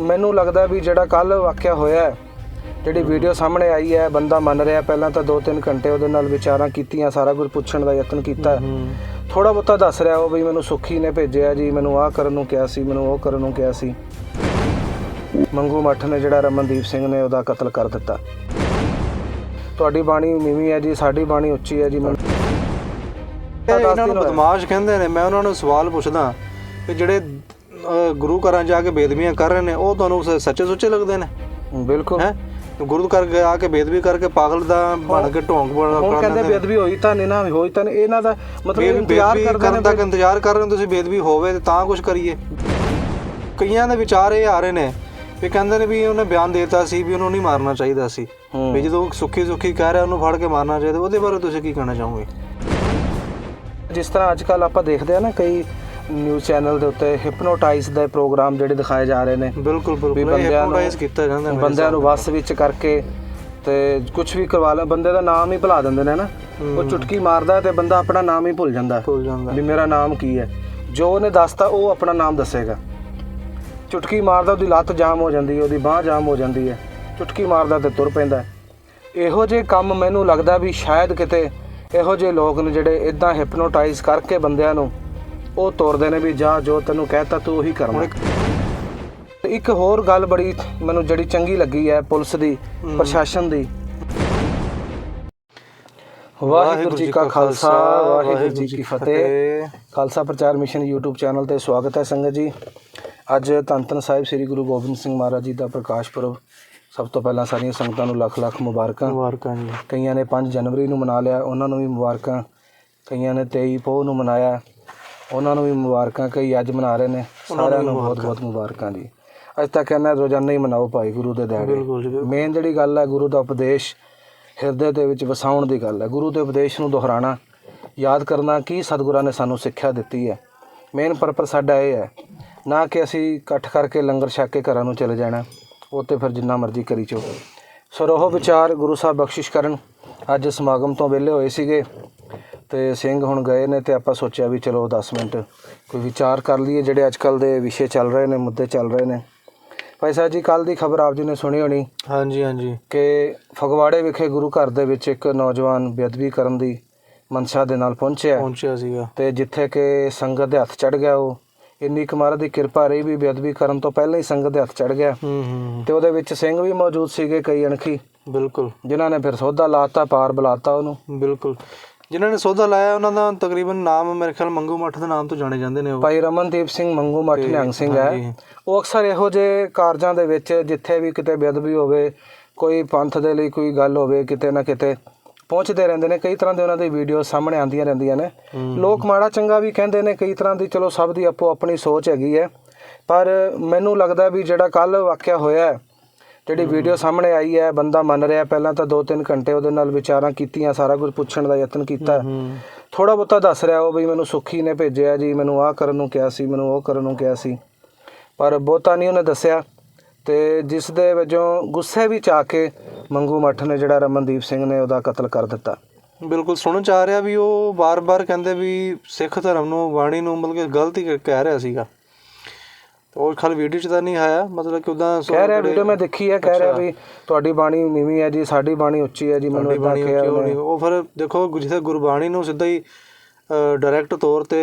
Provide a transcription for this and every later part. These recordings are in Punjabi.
ਮੈਨੂੰ ਲੱਗਦਾ ਵੀ ਜਿਹੜਾ ਕੱਲ ਵਾਕਿਆ ਹੋਇਆ ਹੈ, ਜਿਹੜੀ ਵੀਡੀਓ ਸਾਹਮਣੇ ਆਈ ਹੈ ਬੰਦਾ ਮੰਨ ਰਿਹਾ ਪਹਿਲਾਂ ਤਾਂ 2-3 ਘੰਟੇ ਉਹਦੇ ਨਾਲ ਵਿਚਾਰਾਂ ਕੀਤੀਆਂ ਸਾਰਾ ਕੁਝ ਪੁੱਛਣ ਦਾ ਯਤਨ ਕੀਤਾ। ਥੋੜਾ ਬਹੁਤਾ ਦੱਸ ਰਿਹਾ ਉਹ ਵੀ ਮੈਨੂੰ ਸੁੱਖੀ ਨੇ ਭੇਜਿਆ ਜੀ ਮੈਨੂੰ ਆਹ ਕਰਨ ਨੂੰ ਕਿਹਾ ਸੀ ਮੈਨੂੰ ਉਹ ਕਰਨ ਨੂੰ ਕਿਹਾ ਸੀ। ਮੰਗੂ ਮੱਠ ਨੇ ਜਿਹੜਾ ਰਮਨਦੀਪ ਸਿੰਘ ਨੇ ਉਹਦਾ ਕਤਲ ਕਰ ਦਿੱਤਾ। ਤੁਹਾਡੀ ਬਾਣੀ ਨੀਵੀਂ ਹੈ ਜੀ ਸਾਡੀ ਬਾਣੀ ਉੱਚੀ ਹੈ ਜੀ ਇਹਨਾਂ ਨੂੰ ਬਦਮਾਸ਼ ਕਹਿੰਦੇ ਨੇ ਮੈਂ ਉਹਨਾਂ ਨੂੰ ਸਵਾਲ ਪੁੱਛਦਾ ਕਿ ਜਿਹੜੇ ਗੁਰੂ ਘਰਾਂ ਜਾ ਕੇ ਬੇਦਬੀਆਂ ਕਰ ਰਹੇ ਨੇ ਉਹ ਤੁਹਾਨੂੰ ਸ- ਸੱਚੇ ਸੁੱਚੇ ਲੱਗਦੇ ਨੇ? ਬਿਲਕੁਲ। ਹੈ? ਗੁਰੂ ਘਰ ਜਾ ਕੇ ਬੇਦਬੀ ਕਰਕੇ ਪਾਗਲ ਦਾ ਬਣ ਕੇ ਢੋਂਗ ਬਣ ਹੁਣ ਕਹਿੰਦੇ ਬੇਅਦਬੀ ਹੋਈ ਤਾਂ ਨਹੀਂ ਨਾ ਹੋਈ ਤਾਂ ਨਹੀਂ ਇਹਨਾਂ ਦਾ ਮਤਲਬ ਇੰਤਜ਼ਾਰ ਕਰਦੇ ਕਰਨ ਨੇ ਤੱਕ ਇੰਤਜ਼ਾਰ ਕਰ ਰਹੇ ਹੋ ਤੁਸੀਂ ਬੇਦਬੀ ਹੋਵੇ ਤੇ ਤਾਂ ਕੁਝ ਕਰੀਏ। ਕਈਆਂ ਦੇ ਵਿਚਾਰ ਇਹ ਆ ਰਹੇ ਨੇ ਵੀ ਕਹਿੰਦੇ ਨੇ ਵੀ ਉਹਨੇ ਬਿਆਨ ਦੇਤਾ ਸੀ ਵੀ ਉਹਨੂੰ ਨਹੀਂ ਮਾਰਨਾ ਚਾਹੀਦਾ ਸੀ। ਹੂੰ। ਵੀ ਜਦੋਂ ਸੁੱਖੀ ਸੁੱਖੀ ਕਹਿ ਰਿਹਾ ਉਹਨੂੰ ਫੜ ਕੇ ਮਾਰਨਾ ਚਾਹੀਦਾ ਉਹਦੇ ਬਾਰੇ ਤੁਸੀਂ ਕੀ ਕਹਿਣਾ ਚਾਹੋਗੇ? ਜਿਸ ਤਰ੍ਹਾਂ ਅੱਜ ਕੱਲ ਆਪਾਂ ਦੇਖਦੇ ਆ ਨਾ ਕਈ ਨਿਊਜ਼ ਚੈਨਲ ਦੇ ਉੱਤੇ ਹਿਪਨੋਟਾਈਜ਼ ਦੇ ਪ੍ਰੋਗਰਾਮ ਜਿਹੜੇ ਦਿਖਾਏ ਜਾ ਰਹੇ ਨੇ। ਬਿਲਕੁਲ ਬਿਲਕੁਲ। ਇਹ ਬੰਦਿਆਂ ਨੂੰ hypnotize ਕੀਤਾ ਜਾਂਦਾ ਬੰਦਿਆਂ ਨੂੰ ਵਸ ਵਿੱਚ ਕਰਕੇ ਤੇ ਕੁਝ ਵੀ ਕਰਵਾ ਲੈ ਬੰਦੇ ਦਾ ਨਾਮ ਹੀ ਭੁਲਾ ਦਿੰਦੇ ਨੇ ਨਾ। ਉਹ ਚੁਟਕੀ ਮਾਰਦਾ ਤੇ ਬੰਦਾ ਆਪਣਾ ਨਾਮ ਹੀ ਭੁੱਲ ਜਾਂਦਾ। ਭੁੱਲ ਜਾਂਦਾ। ਵੀ ਮੇਰਾ ਨਾਮ ਕੀ ਹੈ? ਜੋ ਉਹਨੇ ਦੱਸਤਾ ਉਹ ਆਪਣਾ ਨਾਮ ਦੱਸੇਗਾ। ਚੁਟਕੀ ਮਾਰਦਾ ਉਹਦੀ ਲੱਤ ਜਾਮ ਹੋ ਜਾਂਦੀ ਹੈ ਉਹਦੀ ਬਾਹ ਜਾਮ ਹੋ ਜਾਂਦੀ ਹੈ। ਚੁਟਕੀ ਮਾਰਦਾ ਤੇ ਤੁਰ ਪੈਂਦਾ। ਇਹੋ ਜਿਹੇ ਕੰਮ ਮੈਨੂੰ ਲੱਗਦਾ ਵੀ ਸ਼ਾਇਦ ਕਿਤੇ ਇਹੋ ਜਿਹੇ ਲੋਕ ਨੇ ਜਿਹੜੇ ਇਦਾਂ ਹਿਪਨੋਟਾਈਜ਼ ਕਰਕੇ ਬੰਦਿਆਂ ਨੂੰ ਉਹ ਤੋਰਦੇ ਨੇ ਵੀ ਜਾ ਜੋ ਤੈਨੂੰ ਕਹਿਤਾ ਤੂੰ ਉਹੀ ਕਰਨਾ ਇੱਕ ਹੋਰ ਗੱਲ ਬੜੀ ਮੈਨੂੰ ਜਿਹੜੀ ਚੰਗੀ ਲੱਗੀ ਹੈ ਪੁਲਿਸ ਦੀ ਪ੍ਰਸ਼ਾਸਨ ਦੀ। ਵਾਹਿਗੁਰੂ ਜੀ ਕਾ ਖਾਲਸਾ ਵਾਹਿਗੁਰੂ ਜੀ ਕੀ ਫਤਿਹ। ਖਾਲਸਾ ਪ੍ਰਚਾਰ ਮਿਸ਼ਨ YouTube ਚੈਨਲ ਤੇ ਸਵਾਗਤ ਹੈ ਸੰਗਤ ਜੀ। ਅੱਜ ਧੰਨ ਸਾਹਿਬ ਸ੍ਰੀ ਗੁਰੂ ਗੋਬਿੰਦ ਸਿੰਘ ਮਹਾਰਾਜ ਜੀ ਦਾ ਪ੍ਰਕਾਸ਼ ਪੁਰਬ। ਸਭ ਤੋਂ ਪਹਿਲਾਂ ਸਾਰੀਆਂ ਸੰਗਤਾਂ ਨੂੰ ਲੱਖ ਲੱਖ ਮੁਬਾਰਕਾਂ। ਮੁਬਾਰਕਾਂ ਜੀ। ਕਈਆਂ ਨੇ 5 ਜਨਵਰੀ ਨੂੰ ਮਨਾ ਲਿਆ ਉਹਨਾਂ ਨੂੰ ਵੀ ਮੁਬਾਰਕਾਂ। ਕਈਆਂ ਨੇ 23 ਪੋਹ ਨੂੰ ਮਨਾਇਆ। ਉਹਨਾਂ ਨੂੰ ਵੀ ਮੁਬਾਰਕਾਂ ਕਈ ਅੱਜ ਮਨਾ ਰਹੇ ਨੇ ਸਾਰਿਆਂ ਨੂੰ ਬਹੁਤ ਬਹੁਤ ਮੁਬਾਰਕਾਂ ਜੀ। ਅੱਜ ਤੱਕ ਕਹਿੰਦਾ ਰੋਜ਼ਾਨਾ ਹੀ ਮਨਾਓ ਭਾਈ ਗੁਰੂ ਦੇ ਦਿਹਾੜੇ। ਮੇਨ ਜਿਹੜੀ ਗੱਲ ਹੈ ਗੁਰੂ ਦਾ ਉਪਦੇਸ਼ ਹਿਰਦੇ ਦੇ ਵਿੱਚ ਵਸਾਉਣ ਦੀ ਗੱਲ ਹੈ। ਗੁਰੂ ਦੇ ਉਪਦੇਸ਼ ਨੂੰ ਦੁਹਰਾਣਾ ਯਾਦ ਕਰਨਾ ਕੀ ਸਤਿਗੁਰਾਂ ਨੇ ਸਾਨੂੰ ਸਿੱਖਿਆ ਦਿੱਤੀ ਹੈ। ਮੇਨ ਪਰਪਸ ਸਾਡਾ ਇਹ ਹੈ ਨਾ ਕਿ ਅਸੀਂ ਇਕੱਠ ਕਰਕੇ ਲੰਗਰ ਛਕ ਕੇ ਘਰਾਂ ਨੂੰ ਚਲੇ ਜਾਣਾ ਉਹ ਤੇ ਫਿਰ ਜਿੰਨਾ ਮਰਜ਼ੀ ਕਰੀ ਚੋ ਸੋ ਰੋਹ ਵਿਚਾਰ ਗੁਰੂ ਸਾਹਿਬ ਬਖਸ਼ਿਸ਼ ਕਰਨ। ਅੱਜ ਸਮਾਗਮ ਤੋਂ ਵਿਹਲੇ ਹੋਏ ਸੀਗੇ। ਤੇ ਸਿੰਘ ਹੁਣ ਗਏ ਨੇ ਤੇ ਆਪਾਂ ਸੋਚਿਆ ਵੀ ਚਲੋ 10 ਮਿੰਟ ਕੋਈ ਵਿਚਾਰ ਕਰ ਲਈਏ ਜਿਹੜੇ ਅੱਜ ਕੱਲ ਦੇ ਵਿਸ਼ੇ ਚੱਲ ਰਹੇ ਨੇ ਮੁੱਦੇ ਚੱਲ ਰਹੇ ਨੇ। ਭਾਈ ਸਾਹਿਬ ਜੀ ਕੱਲ ਦੀ ਖਬਰ ਆਪ ਜੀ ਨੇ ਸੁਣੀ ਹੋਣੀ ਹਾਂਜੀ ਹਾਂਜੀ। ਕਿ ਫਗਵਾੜੇ ਵਿਖੇ ਗੁਰੂ ਘਰ ਦੇ ਵਿੱਚ ਇੱਕ ਨੌਜਵਾਨ ਬੇਅਦਬੀ ਕਰਨ ਦੀ ਮਨਸ਼ਾ ਦੇ ਨਾਲ ਪਹੁੰਚਿਆ। ਪਹੁੰਚਿਆ ਸੀਗਾ। ਤੇ ਜਿੱਥੇ ਕਿ ਸੰਗਤ ਦੇ ਹੱਥ ਚੜ ਗਿਆ ਉਹ। ਇੰਨੀ ਕੁ ਦੀ ਕਿਰਪਾ ਰਹੀ ਵੀ ਬੇਅਦਬੀ ਕਰਨ ਤੋਂ ਪਹਿਲਾਂ ਹੀ ਸੰਗਤ ਦੇ ਹੱਥ ਚੜ ਗਿਆ। ਹੂੰ ਹੂੰ ਤੇ ਉਹਦੇ ਵਿੱਚ ਸਿੰਘ ਵੀ ਮੌਜੂਦ ਸੀਗੇ ਕਈ ਅਣਖੀ। ਬਿਲਕੁਲ। ਜਿਨ੍ਹਾਂ ਨੇ ਫਿਰ ਸੌਦਾ ਲਾਤਾ ਪਾਰ ਬੁਲਾਤਾ ਉਹਨੂੰ। ਬਿਲਕੁਲ। ਜਿਨ੍ਹਾਂ ਨੇ ਸੌਦਾ ਲਾਇਆ ਉਹਨਾਂ ਦਾ ਤਕਰੀਬਨ ਨਾਮ ਮੇਰੇ ਖਿਆਲ ਮੰਗੂ ਮੱਠ ਦੇ ਨਾਮ ਤੋਂ ਜਾਣੇ ਜਾਂਦੇ ਨੇ ਉਹ। ਭਾਈ ਰਮਨਦੀਪ ਸਿੰਘ ਮੰਗੂ ਮੱਠ ਨਿਹੰਗ ਸਿੰਘ। ਹੈ। ਉਹ ਅਕਸਰ ਇਹੋ ਜਿਹੇ ਕਾਰਜਾਂ ਦੇ ਵਿੱਚ ਜਿੱਥੇ ਵੀ ਕਿਤੇ ਬੇਅਦਬੀ ਹੋਵੇ ਕੋਈ ਪੰਥ ਦੇ ਲਈ ਕੋਈ ਗੱਲ ਹੋਵੇ ਕਿਤੇ ਨਾ ਕਿਤੇ ਪਹੁੰਚਦੇ ਰਹਿੰਦੇ ਨੇ। ਕਈ ਤਰ੍ਹਾਂ ਦੇ ਉਹਨਾਂ ਦੀ ਵੀਡੀਓ ਸਾਹਮਣੇ ਆਉਂਦੀਆਂ ਰਹਿੰਦੀਆਂ ਨੇ। ਲੋਕ ਮਾੜਾ ਚੰਗਾ ਵੀ ਕਹਿੰਦੇ ਨੇ ਕਈ ਤਰ੍ਹਾਂ ਦੀ ਚਲੋ ਸਭ ਦੀ ਆਪੋ ਆਪਣੀ ਸੋਚ ਹੈਗੀ ਹੈ। ਪਰ ਮੈਨੂੰ ਲੱਗਦਾ ਵੀ ਜਿਹੜਾ ਕੱਲ ਵਾਕਿਆ ਹੋਇਆ ਹੈ, ਜਿਹੜੀ ਵੀਡੀਓ ਸਾਹਮਣੇ ਆਈ ਹੈ ਬੰਦਾ ਮੰਨ ਰਿਹਾ ਪਹਿਲਾਂ ਤਾਂ 2-3 ਘੰਟੇ ਉਹਦੇ ਨਾਲ ਵਿਚਾਰਾਂ ਕੀਤੀਆਂ ਸਾਰਾ ਕੁਝ ਪੁੱਛਣ ਦਾ ਯਤਨ ਕੀਤਾ। ਥੋੜਾ ਬਹੁਤਾ ਦੱਸ ਰਿਹਾ ਉਹ ਵੀ ਮੈਨੂੰ ਸੁੱਖੀ ਨੇ ਭੇਜਿਆ ਜੀ ਮੈਨੂੰ ਆਹ ਕਰਨ ਨੂੰ ਕਿਹਾ ਸੀ ਮੈਨੂੰ ਉਹ ਕਰਨ ਨੂੰ ਕਿਹਾ ਸੀ। ਪਰ ਬਹੁਤਾ ਨਹੀਂ ਉਹਨੇ ਦੱਸਿਆ ਤੇ ਜਿਸ ਦੇ ਵਜੋਂ ਗੁੱਸੇ ਵਿੱਚ ਆ ਕੇ ਮੰਗੂ ਮੱਠ ਨੇ ਜਿਹੜਾ ਰਮਨਦੀਪ ਸਿੰਘ ਨੇ ਉਹਦਾ ਕਤਲ ਕਰ ਦਿੱਤਾ। ਬਿਲਕੁਲ ਸੁਣਨ ਚ ਆ ਰਿਹਾ ਵੀ ਉਹ ਬਾਰ-ਬਾਰ ਕਹਿੰਦੇ ਵੀ ਸਿੱਖ ਧਰਮ ਨੂੰ ਬਾਣੀ ਨੂੰ ਮਤਲਬ ਕਿ ਗਲਤ ਕਹਿ ਰਿਹਾ ਸੀਗਾ। ਉਹ ਖਾਲੀ ਵੀਡੀਓ ਚ ਤਾਂ ਨਹੀਂ ਆਇਆ ਮਤਲਬ ਕਿ ਉਦਾਂ ਕਹਿ ਰਿਹਾ ਵੀਡੀਓ ਮੈਂ ਦੇਖੀ ਹੈ ਕਹਿ ਰਿਹਾ ਵੀ ਤੁਹਾਡੀ ਬਾਣੀ ਨੀਵੀਂ ਹੈ ਜੀ ਸਾਡੀ ਬਾਣੀ ਉੱਚੀ ਹੈ ਜੀ ਮੈਨੂੰ ਇਦਾਂ ਕਿਹਾ ਉਹ ਫਿਰ ਦੇਖੋ ਜਿੱਥੇ ਗੁਰਬਾਣੀ ਨੂੰ ਸਿੱਧਾ ਹੀ ਡਾਇਰੈਕਟ ਤੌਰ ਤੇ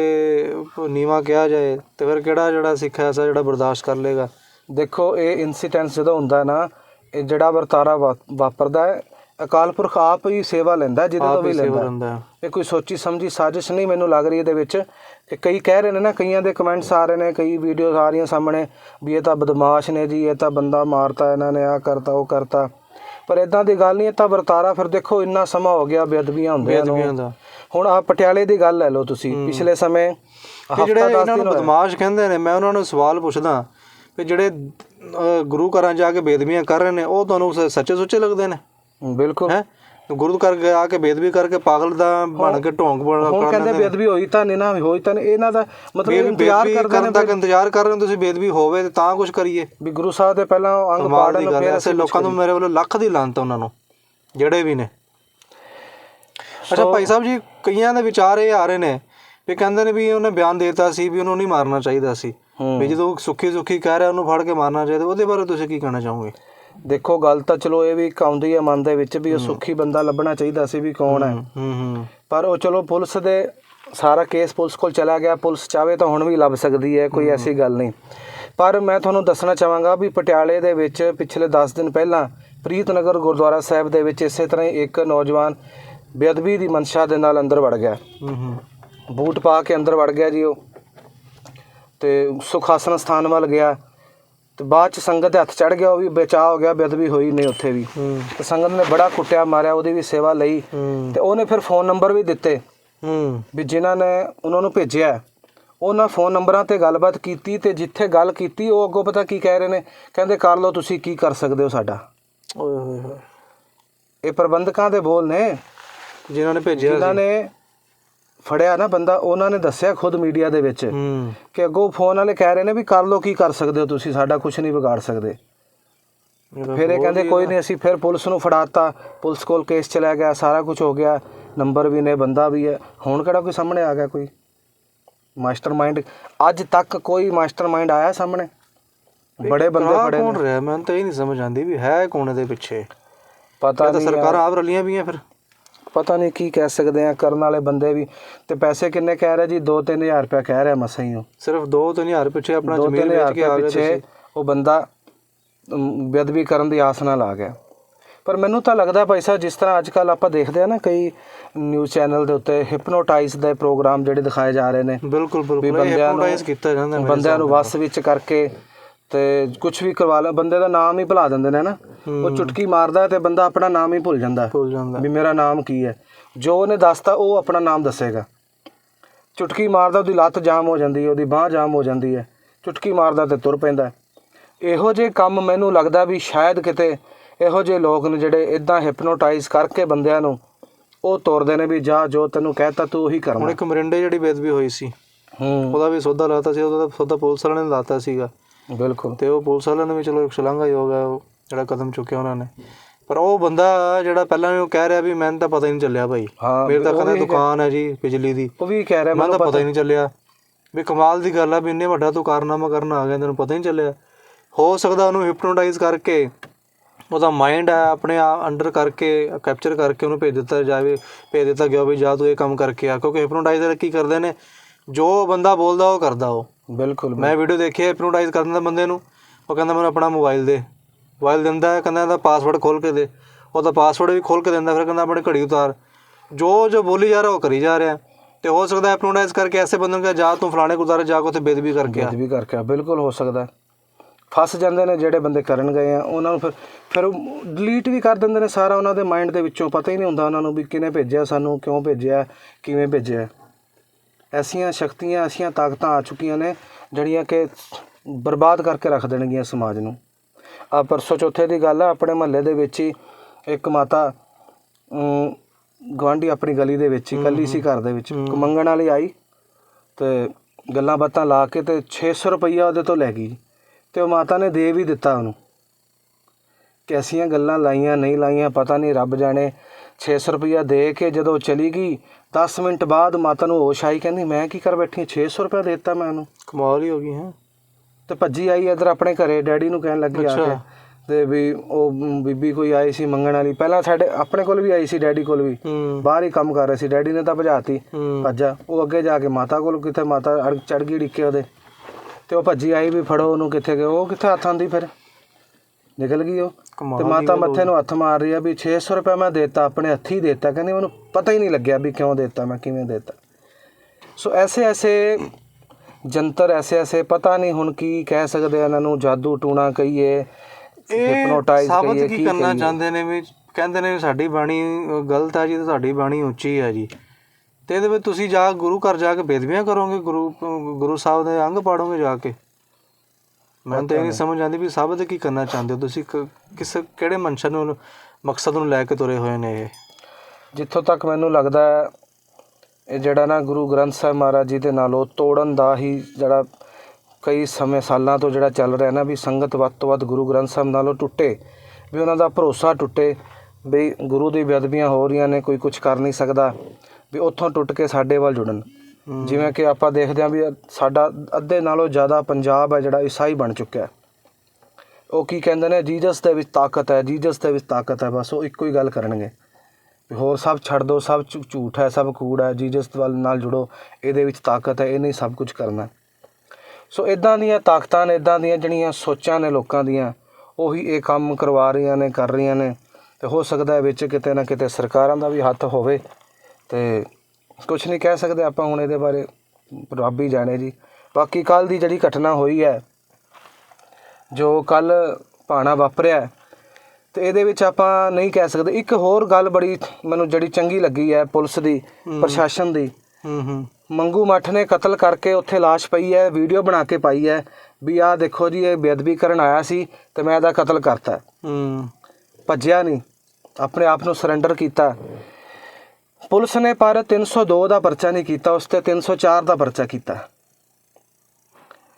ਨੀਵਾ ਕਿਹਾ ਜਾਏ ਤੇ ਫਿਰ ਕਿਹੜਾ ਜਿਹੜਾ ਸਿੱਖ ਐਸਾ ਜਿਹੜਾ ਬਰਦਾਸ਼ਤ ਕਰ ਲੇਗਾ ਦੇਖੋ ਇਹ ਇਨਸੀਡੈਂਟ ਜਦੋਂ ਹੁੰਦਾ ਨਾ ਇਹ ਜਿਹੜਾ ਵਰਤਾਰਾ ਵਾਪਰਦਾ ਹੈ ਅਕਾਲ ਪੁਰਖ ਆਪ ਹੀ ਸੇਵਾ ਲੈਂਦਾ ਜਿਹਦੇ ਤੋਂ ਵੀ ਲੈਂਦਾ। ਇਹ ਕੋਈ ਸੋਚੀ ਸਮਝੀ ਸਾਜ਼ਿਸ਼ ਨਹੀਂ ਮੈਨੂੰ ਲੱਗ ਰਹੀ ਇਹਦੇ ਵਿੱਚ। ਇਹ ਕਈ ਕਹਿ ਰਹੇ ਨੇ ਨਾ ਕਈਆਂ ਦੇ ਕਮੈਂਟਸ ਆ ਰਹੇ ਨੇ ਕਈ ਵੀਡੀਓਜ਼ ਆ ਰਹੀਆਂ ਸਾਹਮਣੇ ਵੀ ਇਹ ਤਾਂ ਬਦਮਾਸ਼ ਨੇ ਜੀ ਇਹ ਤਾਂ ਬੰਦਾ ਮਾਰਤਾ ਇਹਨਾਂ ਨੇ ਆ ਕਰਤਾ ਉਹ ਕਰਤਾ। ਪਰ ਇਦਾਂ ਦੀ ਗੱਲ ਨਹੀਂ ਤਾਂ ਵਰਤਾਰਾ ਫਿਰ ਦੇਖੋ ਇੰਨਾ ਸਮਾਂ ਹੋ ਗਿਆ ਬੇਅਦਬੀਆਂ ਹੁੰਦਿਆਂ ਬੇਅਦਬੀਆਂ ਨੂੰ ਹੁਣ ਆ ਪਟਿਆਲੇ ਦੀ ਗੱਲ ਲੈ ਲਓ ਤੁਸੀਂ ਪਿਛਲੇ ਸਮੇਂ ਜਿਹੜੇ 10 ਇਹਨਾਂ ਨੂੰ। ਬਦਮਾਸ਼ ਕਹਿੰਦੇ ਨੇ ਮੈਂ ਉਹਨਾਂ ਨੂੰ ਸਵਾਲ ਪੁੱਛਦਾ ਕਿ ਜਿਹੜੇ ਗੁਰੂ ਘਰਾਂ ਜਾ ਕੇ ਬੇਦਬੀਆਂ ਕਰ ਰਹੇ ਨੇ ਉਹ ਤੁਹਾਨੂੰ ਸੱਚੇ ਸੁੱਚੇ ਲੱਗਦੇ ਨੇ? ਬਿਲਕੁਲ। ਹੈ? ਗੁਰੂ ਘਰ ਜਾ ਕੇ ਬੇਦਬੀ ਕਰਕੇ ਪਾਗਲ ਦਾ ਬਣ ਕੇ ਢੋਂਗ ਬਣ ਹੁਣ ਕਹਿੰਦੇ ਬੇਅਦਬੀ ਹੋਈ ਤਾਂ ਨਹੀਂ ਨਾ ਹੋਈ ਤਾਂ ਇਹਨਾਂ ਦਾ ਮਤਲਬ ਇੰਤਜ਼ਾਰ ਕਰਦੇ ਨੇ ਤੱਕ ਇੰਤਜ਼ਾਰ ਕਰ ਰਹੇ ਹੋ ਤੁਸੀਂ ਬੇਦਬੀ ਹੋਵੇ ਤੇ ਤਾਂ ਕੁਝ ਕਰੀਏ। ਵੀ ਗੁਰੂ ਸਾਹਿਬ ਦੇ ਪਹਿਲਾਂ ਅੰਗ ਪਾੜਨ ਫਿਰ ਐਸੇ ਲੋਕਾਂ ਨੂੰ ਮੇਰੇ ਵੱਲੋਂ ਲੱਖ ਦੀ ਲਾਂਤ ਉਹਨਾਂ ਨੂੰ ਜਿਹੜੇ ਵੀ ਨੇ। ਅੱਛਾ ਭਾਈ ਸਾਹਿਬ ਜੀ ਕਈਆਂ ਦੇ ਵਿਚਾਰ ਇਹ ਆ ਰਹੇ ਨੇ ਵੀ ਕਹਿੰਦੇ ਨੇ ਵੀ ਉਹਨੇ ਬਿਆਨ ਦੇਤਾ ਸੀ ਵੀ ਉਹਨੂੰ ਨਹੀਂ ਮਾਰਨਾ ਚਾਹੀਦਾ ਸੀ। ਵੀ ਜਦੋਂ ਸੁੱਖੀ ਸੁੱਖੀ ਕਹਿ ਰਿਹਾ ਉਹਨੂੰ ਫੜ ਕੇ ਮਾਰਨਾ ਚਾਹੀਦਾ ਉਹਦੇ ਬਾਰੇ ਤੁਸੀਂ ਕੀ ਕਹਿਣਾ ਚਾਹੋਗੇ? ਦੇਖੋ ਗੱਲ ਤਾਂ ਚਲੋ ਇਹ ਵੀ ਇੱਕ ਆਉਂਦੀ ਹੈ ਮਨ ਦੇ ਵਿੱਚ ਵੀ ਉਹ ਸੁੱਖੀ ਬੰਦਾ ਲੱਭਣਾ ਚਾਹੀਦਾ ਸੀ ਵੀ ਕੌਣ ਹੈ। ਹੂੰ ਹੂੰ ਪਰ ਉਹ ਚਲੋ ਪੁਲਿਸ ਦੇ ਸਾਰਾ ਕੇਸ ਪੁਲਿਸ ਕੋਲ ਚਲਾ ਗਿਆ। ਪੁਲਿਸ ਚਾਵੇ ਤਾਂ ਹੁਣ ਵੀ ਲੱਭ ਸਕਦੀ ਹੈ ਕੋਈ ਐਸੀ ਗੱਲ ਨਹੀਂ। ਪਰ ਮੈਂ ਤੁਹਾਨੂੰ ਦੱਸਣਾ ਚਾਹਾਂਗਾ ਵੀ ਪਟਿਆਲੇ ਦੇ ਵਿੱਚ ਪਿਛਲੇ 10 ਦਿਨ ਪਹਿਲਾਂ ਪ੍ਰੀਤਨਗਰ ਗੁਰਦੁਆਰਾ ਸਾਹਿਬ ਦੇ ਵਿੱਚ ਇਸੇ ਤਰ੍ਹਾਂ ਇੱਕ ਨੌਜਵਾਨ ਬੇਅਦਬੀ ਦੀ ਮਨਸ਼ਾ ਦੇ ਨਾਲ ਅੰਦਰ ਵੜ ਗਿਆ। ਹੂੰ ਹੂੰ। ਬੂਟ ਪਾ ਕੇ ਅੰਦਰ ਵੜ ਗਿਆ ਜੀ ਉਹ। ਤੇ ਸੁਖਾਸਨ ਸਥਾਨ ਵੱਲ ਗਿਆ। ਤੇ ਬਾਅਦ ਚ ਸੰਗਤ ਦੇ ਹੱਥ ਚੜ ਗਿਆ ਉਹ ਵੀ ਬਚਾਅ ਹੋ ਗਿਆ ਬੇਅਦਬੀ ਹੋਈ ਨਹੀਂ ਉੱਥੇ ਵੀ। ਤੇ ਸੰਗਤ ਨੇ ਬੜਾ ਕੁੱਟਿਆ ਮਾਰਿਆ ਉਹਦੀ ਵੀ ਸੇਵਾ ਲਈ। ਤੇ ਉਹਨੇ ਫਿਰ ਫੋਨ ਨੰਬਰ ਵੀ ਦਿੱਤੇ। ਵੀ ਜਿਨ੍ਹਾਂ ਨੇ ਉਹਨਾਂ ਨੂੰ ਭੇਜਿਆ। ਉਹਨਾਂ ਫੋਨ ਨੰਬਰਾਂ ਤੇ ਗੱਲਬਾਤ ਕੀਤੀ ਤੇ ਜਿੱਥੇ ਗੱਲ ਕੀਤੀ ਉਹ ਅੱਗੋਂ ਪਤਾ ਕੀ ਕਹਿ ਰਹੇ ਨੇ ਕਹਿੰਦੇ ਕਰ ਲਓ ਤੁਸੀਂ ਕੀ ਕਰ ਸਕਦੇ ਹੋ ਸਾਡਾ? ਓਏ ਹੋਏ ਇਹ ਪ੍ਰਬੰਧਕਾਂ ਦੇ ਬੋਲ ਨੇ। ਜਿਨ੍ਹਾਂ ਨੇ ਭੇਜਿਆ ਜਿਨ੍ਹਾਂ ਨੇ ਫੜਿਆ ਨਾ ਬੰਦਾ ਉਹਨਾਂ ਨੇ ਦੱਸਿਆ ਖੁਦ ਮੀਡੀਆ ਦੇ ਵਿੱਚ ਕਿ ਅੱਗੋਂ ਫੋਨ ਵਾਲੇ ਕਹਿ ਰਹੇ ਨੇ ਵੀ ਕਰ ਲਓ ਕੀ ਕਰ ਸਕਦੇ ਹੋ ਤੁਸੀਂ? ਸਾਡਾ ਕੁਝ ਨਹੀਂ ਵਿਗਾੜ ਸਕਦੇ। ਫਿਰ ਇਹ ਕਹਿੰਦੇ ਕੋਈ ਨਹੀਂ ਅਸੀਂ ਫਿਰ ਪੁਲਿਸ ਨੂੰ ਫੜਾਤਾ। ਪੁਲਿਸ ਕੋਲ ਕੇਸ ਚਲਾ ਗਿਆ ਸਾਰਾ ਕੁਝ ਹੋ ਗਿਆ। ਨੰਬਰ ਵੀ ਨੇ ਬੰਦਾ ਵੀ ਹੈ। ਹੁਣ ਕਿਹੜਾ ਕੋਈ ਸਾਹਮਣੇ ਆ ਗਿਆ ਕੋਈ? ਮਾਸਟਰਮਾਈਂਡ ਅੱਜ ਤੱਕ ਕੋਈ ਮਾਸਟਰਮਾਈਂਡ ਆਇਆ ਸਾਹਮਣੇ? ਬੜੇ ਬੰਦੇ ਫੜੇ ਕੌਣ ਰਿਹਾ? ਮੈਨੂੰ ਤਾਂ ਇਹ ਨਹੀਂ ਸਮਝ ਆਉਂਦੀ ਵੀ ਹੈ ਕੌਣ ਇਹਦੇ ਪਿੱਛੇ? ਪਤਾ ਨਹੀਂ ਸਰਕਾਰਾਂ ਆਪ ਰਲੀਆਂ ਵੀ ਆ ਫਿਰ। ਪਤਾ ਨਹੀਂ ਕੀ ਕਹਿ ਸਕਦੇ ਆ ਕਰਨ ਵਾਲੇ ਬੰਦੇ ਵੀ। ਤੇ ਪੈਸੇ ਕਿੰਨੇ ਕਹਿ ਰਿਹਾ ਜੀ? 2-3000 ਰੁਪਏ ਕਹਿ ਰਿਹਾ ਮਸਾਂ ਹੀ ਉਹ। ਸਿਰਫ 2-3000 ਪਿੱਛੇ ਆਪਣਾ ਜ਼ਮੀਨ ਵੇਚ ਕੇ ਆ ਰੁਪਏ ਪਿੱਛੇ ਉਹ ਬੰਦਾ ਬੇਅਦਬੀ ਕਰਨ ਦੀ ਆਸ ਨਾਲ ਆ ਗਿਆ। ਪਰ ਮੈਨੂੰ ਤਾਂ ਲੱਗਦਾ ਭਾਈ ਸਾਹਿਬ ਜਿਸ ਤਰ੍ਹਾਂ ਅੱਜ ਕੱਲ ਆਪਾਂ ਦੇਖਦੇ ਆ ਨਾ ਕਈ ਨਿਊਜ਼ ਚੈਨਲ ਦੇ ਉੱਤੇ ਹਿਪਨੋਟਾਈਜ਼ ਦੇ ਪ੍ਰੋਗਰਾਮ ਜਿਹੜੇ ਦਿਖਾਏ ਜਾ ਰਹੇ ਨੇ। ਬਿਲਕੁਲ ਬਿਲਕੁਲ। ਨੂੰ ਕੀਤਾ ਜਾਂਦਾ ਬੰਦਿਆਂ ਨੂੰ ਵਸ ਵਿੱਚ ਕਰਕੇ ਤੇ ਕੁਝ ਵੀ ਕਰਵਾ ਲੈ ਬੰਦੇ ਦਾ ਨਾਮ ਹੀ ਭੁਲਾ ਦਿੰਦੇ ਨੇ ਨਾ। ਉਹ ਚੁਟਕੀ ਮਾਰਦਾ ਤੇ ਬੰਦਾ ਆਪਣਾ ਨਾਮ ਹੀ ਭੁੱਲ ਜਾਂਦਾ ਭੁੱਲ ਜਾਂਦਾ ਵੀ ਮੇਰਾ ਨਾਮ ਕੀ ਹੈ। ਜੋ ਉਹਨੇ ਦੱਸਤਾ ਉਹ ਆਪਣਾ ਨਾਮ ਦੱਸੇਗਾ। ਚੁਟਕੀ ਮਾਰਦਾ ਉਹਦੀ ਲੱਤ ਜਾਮ ਹੋ ਜਾਂਦੀ ਹੈ ਉਹਦੀ ਬਾਹ ਜਾਮ ਹੋ ਜਾਂਦੀ ਹੈ। ਚੁਟਕੀ ਮਾਰਦਾ ਤੇ ਤੁਰ ਪੈਂਦਾ। ਇਹੋ ਜਿਹੇ ਕੰਮ ਮੈਨੂੰ ਲੱਗਦਾ ਵੀ ਸ਼ਾਇਦ ਕਿਤੇ ਇਹੋ ਜਿਹੇ ਲੋਕ ਨੇ ਜਿਹੜੇ ਇਦਾਂ ਹਿਪਨੋਟਾਈਜ਼ ਕਰਕੇ ਬੰਦਿਆਂ ਨੂੰ ਉਹ ਤੋਰਦੇ ਨੇ ਵੀ ਜਾ ਜੋ ਤੈਨੂੰ ਕਹਿਤਾ ਤੂੰ ਉਹੀ ਹੁਣ ਕਰਨਾ ਇੱਕ ਮਰਿੰਡੇ ਜਿਹੜੀ ਬੇਦਬੀ ਹੋਈ ਸੀ ਹੂੰ। ਉਹਦਾ ਵੀ ਸੌਦਾ ਲਾਤਾ ਸੀ ਉਹਦਾ ਸੌਦਾ ਪੁਲਿਸ ਵਾਲਿਆਂ ਨੇ ਲਾਤਾ ਸੀਗਾ। ਬਿਲਕੁਲ। ਤੇ ਉਹ ਪੁਲਿਸ ਵਾਲਿਆਂ ਨੇ ਵੀ ਚਲੋ ਇੱਕ ਸ਼ਲਾਘਾਯੋਗ ਹੈ ਉਹ ਜਿਹੜਾ ਕਦਮ ਚੁੱਕਿਆ ਉਹਨਾਂ ਨੇ। ਪਰ ਉਹ ਬੰਦਾ ਜਿਹੜਾ ਪਹਿਲਾਂ ਉਹ ਕਹਿ ਰਿਹਾ ਵੀ ਮੈਨੂੰ ਤਾਂ ਪਤਾ ਹੀ ਨਹੀਂ ਚੱਲਿਆ ਭਾਈ। ਮੇਰੇ ਤਾਂ ਕਹਿੰਦਾ ਦੁਕਾਨ ਹੈ ਜੀ ਬਿਜਲੀ ਦੀ। ਉਹ ਵੀ ਕਹਿ ਰਿਹਾ ਮੈਨੂੰ ਤਾਂ ਪਤਾ ਹੀ ਨਹੀਂ ਚੱਲਿਆ। ਵੀ ਕਮਾਲ ਦੀ ਗੱਲ ਆ ਵੀ ਇੰਨੇ ਵੱਡਾ ਤੂੰ ਕਾਰਨਾਮਾ ਕਰਨ ਆ ਗਿਆ ਤੈਨੂੰ ਪਤਾ ਹੀ ਨਹੀਂ ਚੱਲਿਆ। ਹੋ ਸਕਦਾ ਉਹਨੂੰ ਹਿਪਨੋਟਾਈਜ਼ ਕਰਕੇ ਉਹਦਾ ਮਾਈਂਡ ਹੈ ਆਪਣੇ ਆ ਅੰਡਰ ਕਰਕੇ ਕੈਪਚਰ ਕਰਕੇ ਉਹਨੂੰ ਭੇਜ ਦਿੱਤਾ ਜਾਵੇ ਭੇਜ ਦਿੱਤਾ ਗਿਆ ਵੀ ਜਾ ਤੂੰ ਇਹ ਕੰਮ ਕਰਕੇ ਆ। ਕਿਉਂਕਿ ਹਿਪਨੋਟਾਈਜ਼ਰ ਕੀ ਕਰਦੇ ਨੇ ਜੋ ਬੰਦਾ ਬੋਲਦਾ ਉਹ ਕਰਦਾ ਉਹ। ਬਿਲਕੁਲ ਮੈਂ ਵੀਡੀਓ ਦੇਖੀ ਹਿਪਨੋਟਾਈਜ਼ ਕਰਨ ਦਾ ਬੰਦੇ ਨੂੰ। ਉਹ ਕਹਿੰਦਾ ਮੈਨੂੰ ਆਪਣਾ ਮੋਬਾਈਲ ਦੇ। ਮੋਬਾਈਲ ਦਿੰਦਾ ਹੈ ਕਹਿੰਦਾ ਇਹਦਾ ਪਾਸਵਰਡ ਖੋਲ ਕੇ ਦੇ। ਉਹਦਾ ਪਾਸਵਰਡ ਵੀ ਖੋਲ ਕੇ ਦਿੰਦਾ ਫਿਰ ਕਹਿੰਦਾ ਆਪਣੀ ਘੜੀ ਉਤਾਰ। ਜੋ ਜੋ ਬੋਲੀ ਜਾ ਰਿਹਾ ਉਹ ਕਰੀ ਜਾ ਰਿਹਾ। ਤੇ ਹੋ ਸਕਦਾ ਹਿਪਨੋਟਾਈਜ਼ ਕਰਕੇ ਐਸੇ ਬੰਦੇ ਨੂੰ ਕਹੇ ਜਾ ਤੂੰ ਫਲਾਣੇ ਗੁਜ਼ਾਰੇ ਜਾ ਕੇ ਉੱਥੇ ਬੇਦਬੀ ਕਰਕੇ ਆ। ਵੀ ਕਰਕੇ ਆ, ਬਿਲਕੁਲ ਹੋ ਸਕਦਾ। ਫਸ ਜਾਂਦੇ ਨੇ ਜਿਹੜੇ ਬੰਦੇ ਕਰਨ ਗਏ ਆ ਉਹਨਾਂ ਨੂੰ ਫਿਰ ਫਿਰ ਡਿਲੀਟ ਵੀ ਕਰ ਦਿੰਦੇ ਨੇ ਸਾਰਾ ਉਹਨਾਂ ਦੇ ਮਾਈਂਡ ਦੇ ਵਿੱਚੋਂ। ਪਤਾ ਹੀ ਨਹੀਂ ਹੁੰਦਾ ਉਹਨਾਂ ਨੂੰ ਵੀ ਕਿਹਨੇ ਭੇਜਿਆ ਸਾਨੂੰ ਕਿਉਂ ਭੇਜਿਆ ਕਿਵੇਂ ਭੇਜਿਆ। ਐਸੀਆਂ ਸ਼ਕਤੀਆਂ ਐਸੀਆਂ ਤਾਕਤਾਂ ਆ ਚੁੱਕੀਆਂ ਨੇ ਜਿਹੜੀਆਂ ਕਿ ਬਰਬਾਦ ਕਰਕੇ ਰੱਖ ਦੇਣਗੀਆਂ ਸਮਾਜ ਨੂੰ। ਆ ਪਰਸੋਂ ਚੌਥੇ ਦੀ ਗੱਲ ਆ ਆਪਣੇ ਮਹੱਲੇ ਦੇ ਵਿੱਚ ਹੀ ਇੱਕ ਮਾਤਾ ਗੁਆਂਢੀ ਆਪਣੀ ਗਲੀ ਦੇ ਵਿੱਚ ਹੀ ਇਕੱਲੀ ਸੀ ਘਰ ਦੇ ਵਿੱਚ ਮੰਗਣ ਵਾਲੀ ਆਈ ਤੇ ਗੱਲਾਂ ਬਾਤਾਂ ਲਾ ਕੇ ਤੇ 600 ਰੁਪਈਆ ਉਹਦੇ ਤੋਂ ਲੈ ਗਈ ਤੇ ਉਹ ਮਾਤਾ ਨੇ ਦੇ ਵੀ ਦਿੱਤਾ ਉਹਨੂੰ। ਕੈਸੀਆਂ ਗੱਲਾਂ ਲਾਈਆਂ ਨਹੀਂ ਲਾਈਆਂ ਪਤਾ ਨਹੀਂ ਰੱਬ ਜਾਣੇ 600 ਰੁਪਈਆ ਦੇ ਕੇ ਜਦੋਂ ਚਲੀ ਗਈ 10 ਮਿੰਟ ਬਾਅਦ ਮਾਤਾ ਨੂੰ ਹੋਸ਼ ਆਈ ਕਹਿੰਦੀ ਮੈਂ ਕੀ ਕਰ ਬੈਠੀ ਹਾਂ? 600 ਰੁਪਇਆ ਦਿੱਤਾ ਮੈਂ ਉਹਨੂੰ। ਕਮਾਲ ਹੀ ਹੋ ਗਈ ਹੈ। ਤੇ ਭੱਜੀ ਆਈ ਇੱਧਰ ਆਪਣੇ ਘਰੇ ਡੈਡੀ ਨੂੰ ਕਹਿਣ ਲੱਗੀ ਆ ਕੇ। ਤੇ ਵੀ ਉਹ ਬੀਬੀ ਕੋਈ ਆਈ ਸੀ ਮੰਗਣ ਵਾਲੀ। ਪਹਿਲਾਂ ਸਾਡੇ ਆਪਣੇ ਕੋਲ ਵੀ ਆਈ ਸੀ ਡੈਡੀ ਕੋਲ ਵੀ। ਬਾਹਰ ਹੀ ਕੰਮ ਕਰ ਰਹੇ ਸੀ ਡੈਡੀ ਨੇ ਤਾਂ ਭਜਾਤੀ। ਭੱਜਾ। ਉਹ ਅੱਗੇ ਜਾ ਕੇ ਮਾਤਾ ਕੋਲ ਕਿੱਥੇ ਮਾਤਾ ਅੜ ਚੜ ਗਈ ਡਿੱਕੇ ਉਹਦੇ। ਤੇ ਉਹ ਭੱਜੀ ਆਈ ਵੀ ਫੜੋ ਉਹਨੂੰ ਕਿੱਥੇ ਗਏ। ਉਹ ਕਿੱਥੇ ਹੱਥ ਆਂਦੀ ਫਿਰ? ਨਿਕਲ ਗਈ ਉਹ। ਤੇ ਮਾਤਾ ਮੱਥੇ ਨੂੰ ਹੱਥ ਮਾਰ ਰਹੀ ਆ ਵੀ 600 ਰੁਪਏ ਮੈਂ ਦੇਤਾ ਆਪਣੇ ਹੱਥੀ ਦੇਤਾ। ਕਹਿੰਦੀ ਮੈਨੂੰ ਪਤਾ ਹੀ ਨਹੀਂ ਲੱਗਿਆ ਵੀ ਕਿਉਂ ਦੇਤਾ ਮੈਂ ਕਿਵੇਂ ਦੇਤਾ। ਸੋ ਐਸੇ ਐਸੇ ਜੰਤਰ ਐਸੇ ਐਸੇ ਪਤਾ ਨਹੀਂ ਹੁਣ ਕੀ ਕਹਿ ਸਕਦੇ ਆ ਇਹਨਾਂ ਨੂੰ ਜਾਦੂ ਟੂਣਾ ਕਹੀਏ ਇਹ ਹਿਪਨੋਟਾਈਜ਼ ਕਹੀਏ ਕੀ ਕਰਨਾ ਚਾਹੁੰਦੇ ਨੇ ਵੀ ਕਹਿੰਦੇ ਨੇ ਸਾਡੀ ਬਾਣੀ ਗਲਤ ਹੈ ਜੀ ਤੇ ਸਾਡੀ ਬਾਣੀ ਉੱਚੀ ਹੈ ਜੀ। ਤੇ ਇਹਦੇ ਵਿੱਚ ਤੁਸੀਂ ਜਾ ਗੁਰੂ ਘਰ ਜਾ ਕੇ ਬੇਦਬੀਆਂ ਕਰੋਗੇ ਗੁਰੂ ਗੁਰੂ ਸਾਹਿਬ ਦੇ ਅੰਗ ਪਾੜੋਗੇ ਜਾ ਕੇ? ਮੈਨੂੰ ਤਾਂ ਇਹ ਨਹੀਂ ਸਮਝ ਆਉਂਦੀ ਵੀ ਸਾਬਤ ਕੀ ਕਰਨਾ ਚਾਹੁੰਦੇ ਹੋ? ਤੁਸੀਂ ਕਿਸ ਕਿਹੜੇ ਮਨਸ਼ਾ ਨੂੰ ਮਕਸਦ ਨੂੰ ਲੈ ਕੇ ਤੁਰੇ ਹੋਏ ਨੇ ਇਹ? ਜਿੱਥੋਂ ਤੱਕ ਮੈਨੂੰ ਲੱਗਦਾ ਹੈ ਇਹ ਜਿਹੜਾ ਨਾ ਗੁਰੂ ਗ੍ਰੰਥ ਸਾਹਿਬ ਮਹਾਰਾਜ ਜੀ ਦੇ ਨਾਲੋਂ ਤੋੜਨ ਦਾ ਹੀ ਜਿਹੜਾ ਕਈ ਸਮੇਂ ਸਾਲਾਂ ਤੋਂ ਜਿਹੜਾ ਚੱਲ ਰਿਹਾ ਨਾ ਵੀ ਸੰਗਤ ਵੱਧ ਤੋਂ ਵੱਧ ਗੁਰੂ ਗ੍ਰੰਥ ਸਾਹਿਬ ਨਾਲੋਂ ਟੁੱਟੇ ਵੀ ਉਹਨਾਂ ਦਾ ਭਰੋਸਾ ਟੁੱਟੇ ਵੀ ਗੁਰੂ ਦੀ ਬੇਅਦਬੀਆਂ ਹੋ ਰਹੀਆਂ ਨੇ ਕੋਈ ਕੁਝ ਕਰ ਨਹੀਂ ਸਕਦਾ ਵੀ ਉੱਥੋਂ ਟੁੱਟ ਕੇ ਸਾਡੇ ਵੱਲ ਜੁੜਨ। ਜਿਵੇਂ ਕਿ ਆਪਾਂ ਦੇਖਦੇ ਹਾਂ ਵੀ ਸਾਡਾ ਅੱਧੇ ਨਾਲੋਂ ਜ਼ਿਆਦਾ ਪੰਜਾਬ ਹੈ ਜਿਹੜਾ ਈਸਾਈ ਬਣ ਚੁੱਕਿਆ ਹੈ। ਉਹ ਕੀ ਕਹਿੰਦੇ ਨੇ ਜੀਜਸ ਦੇ ਵਿੱਚ ਤਾਕਤ ਹੈ ਜੀਜ਼ਸ ਦੇ ਵਿੱਚ ਤਾਕਤ ਹੈ, ਬਸ ਉਹ ਇੱਕੋ ਹੀ ਗੱਲ ਕਰਨਗੇ। ਵੀ ਹੋਰ ਸਭ ਛੱਡ ਦਿਓ ਸਭ ਝੂ- ਝੂਠ ਹੈ, ਸਭ ਕੂੜ ਹੈ ਜੀਜਸ ਵੱਲ ਨਾਲ ਜੁੜੋ, ਇਹਦੇ ਵਿੱਚ ਤਾਕਤ ਹੈ ਇਹਨੇ ਹੀ ਸਭ ਕੁਝ ਕਰਨਾ। ਸੋ ਇਦਾਂ ਦੀਆਂ ਤਾਕਤਾਂ ਨੇ ਇਦਾਂ ਦੀਆਂ ਜਿਹੜੀਆਂ ਸੋਚਾਂ ਨੇ ਲੋਕਾਂ ਦੀਆਂ, ਉਹੀ ਇਹ ਕੰਮ ਕਰਵਾ ਰਹੀਆਂ ਨੇ, ਕਰ ਰਹੀਆਂ ਨੇ। ਤੇ ਹੋ ਸਕਦਾ ਵਿੱਚ ਕਿਤੇ ਨਾ ਕਿਤੇ ਸਰਕਾਰਾਂ ਦਾ ਵੀ ਹੱਥ ਹੋਵੇ ਤੇ ਕੁਝ ਨਹੀਂ ਕਹਿ ਸਕਦੇ ਆਪਾਂ ਹੁਣ ਇਹਦੇ ਬਾਰੇ। ਰੱਬ ਹੀ ਜਾਣੇ ਜੀ। ਬਾਕੀ ਕੱਲ ਦੀ ਜਿਹੜੀ ਘਟਨਾ ਹੋਈ ਹੈ ਜੋ ਕੱਲ ਭਾਣਾ ਵਾਪਰਿਆ ਤੇ ਇਹਦੇ ਵਿੱਚ ਆਪਾਂ ਨਹੀਂ ਕਹਿ ਸਕਦੇ। ਇੱਕ ਹੋਰ ਗੱਲ ਬੜੀ ਮੈਨੂੰ ਜਿਹੜੀ ਚੰਗੀ ਲੱਗੀ ਹੈ ਪੁਲਿਸ ਦੀ। ਪ੍ਰਸ਼ਾਸਨ ਦੀ। ਹੂੰ ਹੂੰ। ਮੰਗੂ ਮੱਠ ਨੇ ਕਤਲ ਕਰਕੇ ਉੱਥੇ ਲਾਸ਼ ਪਈ ਹੈ ਵੀਡੀਓ ਬਣਾ ਕੇ ਪਾਈ ਹੈ ਵੀ ਆਹ ਦੇਖੋ ਜੀ ਇਹ ਬੇਅਦਬੀ ਕਰਨ ਆਇਆ ਸੀ ਤੇ ਮੈਂ ਇਹਦਾ ਕਤਲ ਕਰਤਾ। ਹੂੰ। ਭੱਜਿਆ ਨਹੀਂ। ਆਪਣੇ ਆਪ ਨੂੰ ਸਰੈਂਡਰ ਕੀਤਾ। ਪੁਲਿਸ ਨੇ ਪਰ 302 ਦਾ ਪਰਚਾ ਨਹੀਂ ਕੀਤਾ ਉਸ ਤੇ 304 ਦਾ ਪਰਚਾ ਕੀਤਾ।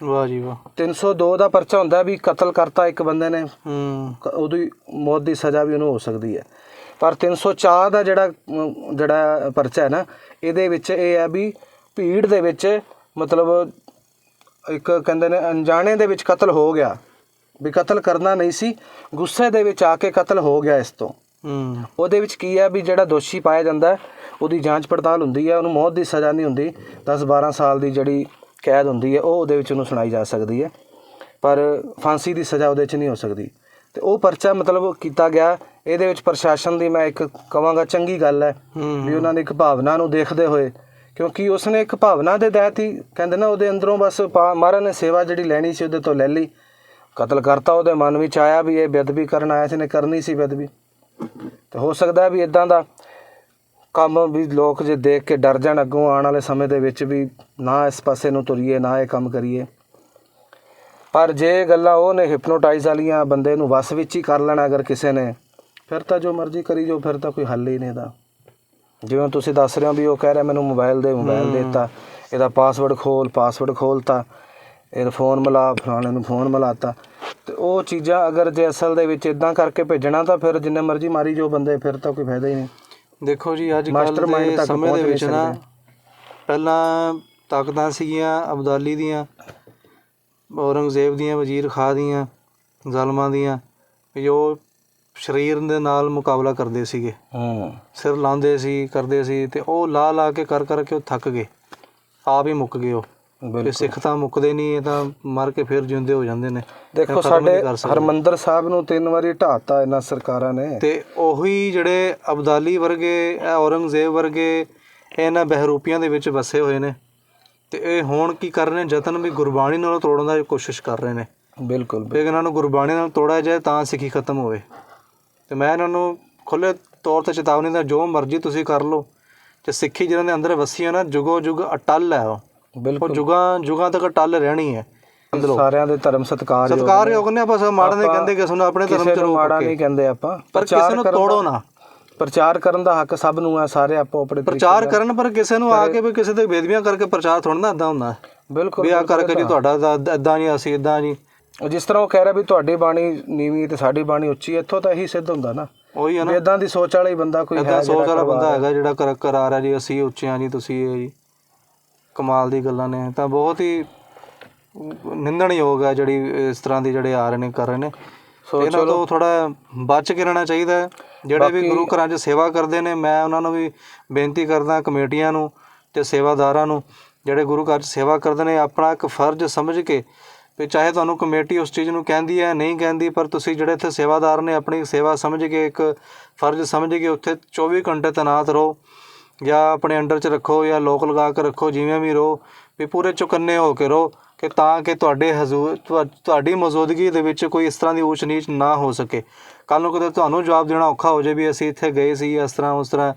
ਵਾਹ ਜੀ ਵਾਹ। 302 ਦਾ ਪਰਚਾ ਹੁੰਦਾ ਵੀ ਕਤਲ ਕਰਤਾ ਇੱਕ ਬੰਦੇ ਨੇ ਹੂੰ। ਉਹਦੀ ਮੌਤ ਦੀ ਸਜ਼ਾ ਵੀ ਉਹਨੂੰ ਹੋ ਸਕਦੀ ਹੈ। ਪਰ 304 ਦਾ ਜਿਹੜਾ ਜਿਹੜਾ ਪਰਚਾ ਹੈ ਨਾ ਇਹਦੇ ਵਿੱਚ ਇਹ ਹੈ ਵੀ ਭੀੜ ਦੇ ਵਿੱਚ ਮਤਲਬ ਇੱਕ ਕਹਿੰਦੇ ਨੇ ਅਣਜਾਣੇ ਦੇ ਵਿੱਚ ਕਤਲ ਹੋ ਗਿਆ। ਵੀ ਕਤਲ ਕਰਨਾ ਨਹੀਂ ਸੀ ਗੁੱਸੇ ਦੇ ਵਿੱਚ ਆ ਕੇ ਕਤਲ ਹੋ ਗਿਆ ਇਸ ਤੋਂ। ਉਹਦੇ ਵਿੱਚ ਕੀ ਹੈ ਵੀ ਜਿਹੜਾ ਦੋਸ਼ੀ ਪਾਇਆ ਜਾਂਦਾ ਉਹਦੀ ਜਾਂਚ ਪੜਤਾਲ ਹੁੰਦੀ ਹੈ ਉਹਨੂੰ ਮੌਤ ਦੀ ਸਜ਼ਾ ਨਹੀਂ ਹੁੰਦੀ। 10 12 ਸਾਲ ਦੀ ਜਿਹੜੀ ਕੈਦ ਹੁੰਦੀ ਹੈ ਉਹ ਉਹਦੇ ਵਿੱਚ ਉਹਨੂੰ ਸੁਣਾਈ ਜਾ ਸਕਦੀ ਹੈ। ਪਰ ਫਾਂਸੀ ਦੀ ਸਜ਼ਾ ਉਹਦੇ 'ਚ ਨਹੀਂ ਹੋ ਸਕਦੀ। ਤੇ ਉਹ ਪਰਚਾ ਮਤਲਬ ਕੀਤਾ ਗਿਆ ਇਹਦੇ ਵਿੱਚ ਪ੍ਰਸ਼ਾਸਨ ਦੀ ਮੈਂ ਇੱਕ ਕਵਾਂਗਾ ਚੰਗੀ ਗੱਲ ਹੈ ਵੀ ਉਹਨਾਂ ਨੇ ਇੱਕ ਭਾਵਨਾ ਨੂੰ ਦੇਖਦੇ ਹੋਏ ਕਿਉਂਕਿ ਉਸਨੇ ਇੱਕ ਭਾਵਨਾ ਦੇ ਤਹਿਤ ਹੀ ਕਹਿੰਦੇ ਨਾ ਉਹਦੇ ਅੰਦਰੋਂ ਬਸ ਮਹਾਰਾਜ ਨੇ ਸੇਵਾ ਜਿਹੜੀ ਲੈਣੀ ਸੀ ਉਹਦੇ ਤੋਂ ਲੈ ਲਈ। ਕਤਲ ਕਰਤਾ ਉਹਦੇ ਮਨ ਵਿੱਚ ਆਇਆ ਵੀ ਇਹ ਬੇਅਦਬੀ ਕਰਨ ਆਇਆ ਸੀ ਨੇ ਕਰਨੀ ਸੀ ਬੇਅਦਬੀ। ਤੇ ਹੋ ਸਕਦਾ ਵੀ ਇਦਾਂ ਦਾ ਕੰਮ ਵੀ ਲੋਕ ਜੇ ਦੇਖ ਕੇ ਡਰ ਜਾਣ ਅੱਗੋਂ ਆਉਣ ਵਾਲੇ ਸਮੇਂ ਦੇ ਵਿੱਚ ਵੀ ਨਾ ਇਸ ਪਾਸੇ ਨੂੰ ਤੁਰੀਏ ਨਾ ਇਹ ਕੰਮ ਕਰੀਏ। ਪਰ ਜੇ ਗੱਲਾਂ ਉਹ ਨੇ ਹਿਪਨੋਟਾਈਜ਼ ਵਾਲੀਆਂ ਬੰਦੇ ਨੂੰ ਵਸ ਵਿੱਚ ਹੀ ਕਰ ਲੈਣਾ ਅਗਰ ਕਿਸੇ ਨੇ ਫਿਰ ਤਾਂ ਜੋ ਮਰਜ਼ੀ ਕਰੀ ਜੋ ਫਿਰ ਤਾਂ ਕੋਈ ਹੱਲ ਹੀ ਨਹੀਂ ਇਹਦਾ। ਜਿਵੇਂ ਤੁਸੀਂ ਦੱਸ ਰਹੇ ਹੋ ਵੀ ਉਹ ਕਹਿ ਰਿਹਾ ਮੈਨੂੰ ਮੋਬਾਈਲ ਦੇ ਮੋਬਾਈਲ। ਦੇਤਾ ਇਹਦਾ ਪਾਸਵਰਡ ਖੋਲ ਪਾਸਵਰਡ ਖੋਲਤਾ ਇਹਦਾ ਫੋਨ ਮਿਲਾ ਫਲਾਣੇ ਨੂੰ ਫੋਨ ਮਿਲਾਤਾ। ਤੇ ਉਹ ਚੀਜ਼ਾਂ ਅਗਰ ਜੇ ਅਸਲ ਦੇ ਵਿੱਚ ਇਦਾਂ ਕਰਕੇ ਭੇਜਣਾ ਤਾਂ ਫਿਰ ਜਿੰਨੇ ਮਰਜ਼ੀ ਮਾਰੀ ਜੋ ਬੰਦੇ ਫਿਰ ਤਾਂ ਕੋਈ ਫਾਇਦਾ ਹੀ ਨਹੀਂ। ਦੇਖੋ ਜੀ ਅੱਜ ਕੱਲ੍ਹ ਦੇ ਸਮੇਂ ਦੇ ਵਿੱਚ ਨਾ। ਪਹਿਲਾਂ ਤਾਕਤਾਂ ਸੀਗੀਆਂ ਅਬਦਾਲੀ ਦੀਆਂ ਔਰੰਗਜ਼ੇਬ ਦੀਆਂ ਵਜ਼ੀਰ ਖਾਂ ਦੀਆਂ ਜ਼ਾਲਮਾਂ ਦੀਆਂ ਜੋ ਸਰੀਰ ਦੇ ਨਾਲ ਮੁਕਾਬਲਾ ਕਰਦੇ ਸੀਗੇ। ਹੂੰ। ਸਿਰ ਲਾਉਂਦੇ ਸੀ ਕਰਦੇ ਸੀ ਤੇ ਉਹ ਲਾ ਲਾ ਕੇ ਕਰ ਕਰਕੇ ਉਹ ਥੱਕ ਗਏ। ਆਪ ਹੀ ਮੁੱਕ ਗਏ ਉਹ। ਤੇ ਬਿਲਕੁਲ। ਸਿੱਖ ਤਾਂ ਮੁੱਕਦੇ ਨਹੀਂ ਇਹ ਤਾਂ ਮਰ ਕੇ ਫਿਰ ਜਿਉਂਦੇ ਹੋ ਜਾਂਦੇ ਨੇ। ਦੇਖੋ ਸਾਡੇ। ਹਰਮੰਦਰ ਸਾਹਿਬ ਨੂੰ ਤਿੰਨ ਵਾਰੀ ਢਾਤਾ ਇਹਨਾਂ ਸਰਕਾਰਾਂ ਨੇ। ਤੇ ਉਹੀ ਜਿਹੜੇ ਅਬਦਾਲੀ ਵਰਗੇ ਇਹ ਔਰੰਗਜ਼ੇਬ ਵਰਗੇ ਇਹਨਾਂ ਬਹਿਰੂਪੀਆਂ ਦੇ ਵਿੱਚ ਵਸੇ ਹੋਏ ਨੇ। ਤੇ ਇਹ ਹੁਣ ਕੀ ਕਰ ਰਹੇ ਨੇ? ਯਤਨ ਵੀ ਗੁਰਬਾਣੀ ਨਾਲ ਤੋੜਨ ਦਾ ਕੋਸ਼ਿਸ਼ ਕਰ ਰਹੇ ਨੇ। ਬਿਲਕੁਲ ਵੀ ਇਹਨਾਂ ਨੂੰ ਗੁਰਬਾਣੀ ਨਾਲ ਤੋੜਿਆ ਜਾਏ ਤਾਂ ਸਿੱਖੀ ਖਤਮ ਹੋਵੇ। ਤੇ ਮੈਂ ਇਹਨਾਂ ਨੂੰ ਖੁੱਲੇ ਤੌਰ ਤੇ ਚੇਤਾਵਨੀ ਦਾ ਜੋ ਮਰਜ਼ੀ ਤੁਸੀਂ ਕਰ ਲਓ। ਤੇ ਸਿੱਖੀ ਜਿਹਨਾਂ ਦੇ ਅੰਦਰ ਵਸੀ ਹੈ ਨਾ ਜੁਗੋ ਜੁਗ ਅਟਲ ਹੈ ਉਹ। ਬਿਲਕੁਲ। ਜੁਗਾਂ ਜੁਗਾਂ ਤੱਕ ਅਟਲ ਰਹਿਣੀ ਹੈ। ਸਾਰਿਆਂ ਦੇ ਧਰਮ ਸਤਕਾਰ ਸਤਿਕਾਰਯੋਗ ਨੇ। ਆਪਾਂ ਸਭ ਮਾੜਾ ਨਹੀਂ ਕਹਿੰਦੇ ਕਿਸੇ ਨੂੰ ਆਪਣੇ ਧਰਮ ਚ ਰੋਕ ਮਾੜਾ ਕੇ। ਨਹੀਂ ਕਹਿੰਦੇ ਆਪਾਂ। ਪਰ ਕਿਸੇ ਨੂੰ ਤੋੜੋ ਨਾ। ਪ੍ਰਚਾਰ ਕਰਨ ਦਾ ਹੱਕ ਸਭ ਨੂੰ ਹੈ ਸਾਰੇ ਆਪੋ ਆਪਣੇ ਪ੍ਰਚਾਰ। ਕਰਨ ਪਰ ਕਿਸੇ ਨੂੰ ਆ ਕੇ ਵੀ ਕਿਸੇ ਦੇ ਬੇਦਬੀਆਂ ਕਰਕੇ ਪ੍ਰਚਾਰ ਥੋੜਾ ਨਾ ਏਦਾਂ ਹੁੰਦਾ। ਬਿਲਕੁਲ ਵੀ ਆ ਕਰਕੇ ਜੀ ਤੁਹਾਡਾ ਇਦਾਂ ਨਹੀਂ ਅਸੀਂ ਇਦਾਂ ਨਹੀਂ ਜਿਸ ਤਰ੍ਹਾਂ ਉਹ ਕਹਿ ਰਿਹਾ ਵੀ ਤੁਹਾਡੀ ਬਾਣੀ ਨੀਵੀਂ ਤੇ ਸਾਡੀ ਬਾਣੀ ਉੱਚੀ ਇੱਥੋਂ ਤਾਂ ਇਹੀ ਸਿੱਧ ਹੁੰਦਾ ਨਾ। ਉਹੀ ਹੈ ਨਾ। ਇਦਾਂ ਦੀ ਸੋਚ ਵਾਲਾ ਹੀ ਬੰਦਾ ਕੋਈ ਇਦਾਂ ਹੈ ਸੋਚ ਵਾਲਾ ਬੰਦਾ। ਹੈਗਾ ਜਿਹੜਾ ਕਰ ਕਰਾ ਰਿਹਾ ਜੀ ਅਸੀਂ ਉੱਚੇ ਹਾਂ ਜੀ ਤੁਸੀਂ ਇਹ ਜੀ। ਕਮਾਲ ਦੀ ਗੱਲਾਂ ਨੇ ਤਾਂ ਬਹੁਤ ਹੀ ਨਿੰਦਣਯੋਗ ਹੈ ਜਿਹੜੀ ਇਸ ਤਰ੍ਹਾਂ ਦੀ ਜਿਹੜੇ ਆ ਰਹੇ ਨੇ ਕਰ ਰਹੇ ਨੇ। ਸੋ ਇਹਨਾਂ ਤੋਂ ਥੋੜਾ ਬਚ ਕੇ ਰਹਿਣਾ ਚਾਹੀਦਾ ਜਿਹੜੇ ਵੀ ਗੁਰੂ ਘਰਾਂ 'ਚ ਸੇਵਾ ਕਰਦੇ ਨੇ ਮੈਂ ਉਹਨਾਂ ਨੂੰ ਵੀ ਬੇਨਤੀ ਕਰਦਾ ਕਮੇਟੀਆਂ ਨੂੰ ਤੇ ਸੇਵਾਦਾਰਾਂ ਨੂੰ ਜਿਹੜੇ ਗੁਰੂ ਘਰ 'ਚ ਸੇਵਾ ਕਰਦੇ ਨੇ ਆਪਣਾ ਇੱਕ ਫਰਜ਼ ਸਮਝ ਕੇ ਵੀ ਚਾਹੇ ਤੁਹਾਨੂੰ ਕਮੇਟੀ ਉਸ ਚੀਜ਼ ਨੂੰ ਕਹਿੰਦੀ ਹੈ ਨਹੀਂ ਕਹਿੰਦੀ ਪਰ ਤੁਸੀਂ ਜਿਹੜੇ ਇੱਥੇ ਸੇਵਾਦਾਰ ਨੇ ਆਪਣੀ ਸੇਵਾ ਸਮਝ ਕੇ ਇੱਕ ਫਰਜ਼ ਸਮਝ ਕੇ ਉੱਥੇ 24 ਘੰਟੇ ਤੈਨਾਤ ਰਹੋ। ਜਾਂ ਆਪਣੇ ਅੰਡਰ 'ਚ ਰੱਖੋ ਜਾਂ ਲੋਕ ਲਗਾ ਕੇ ਰੱਖੋ, ਜਿਵੇਂ ਵੀ ਰਹੋ, ਵੀ ਪੂਰੇ ਚੁਕੰਨੇ ਹੋ ਕੇ ਰਹੋ ਕਿ ਤਾਂ ਕਿ ਤੁਹਾਡੇ ਹਜ਼ੂਰ ਤੁਹਾ- ਤੁਹਾਡੀ ਮੌਜੂਦਗੀ ਦੇ ਵਿੱਚ ਕੋਈ ਇਸ ਤਰ੍ਹਾਂ ਦੀ ਊਚ ਨੀਚ ਨਾ ਹੋ ਸਕੇ। ਕੱਲ ਨੂੰ ਕਿਤੇ ਤੁਹਾਨੂੰ ਜਵਾਬ ਦੇਣਾ ਔਖਾ ਹੋ ਜਾਏ ਵੀ ਅਸੀਂ ਇੱਥੇ ਗਏ ਸੀ ਇਸ ਤਰ੍ਹਾਂ, ਉਸ ਤਰ੍ਹਾਂ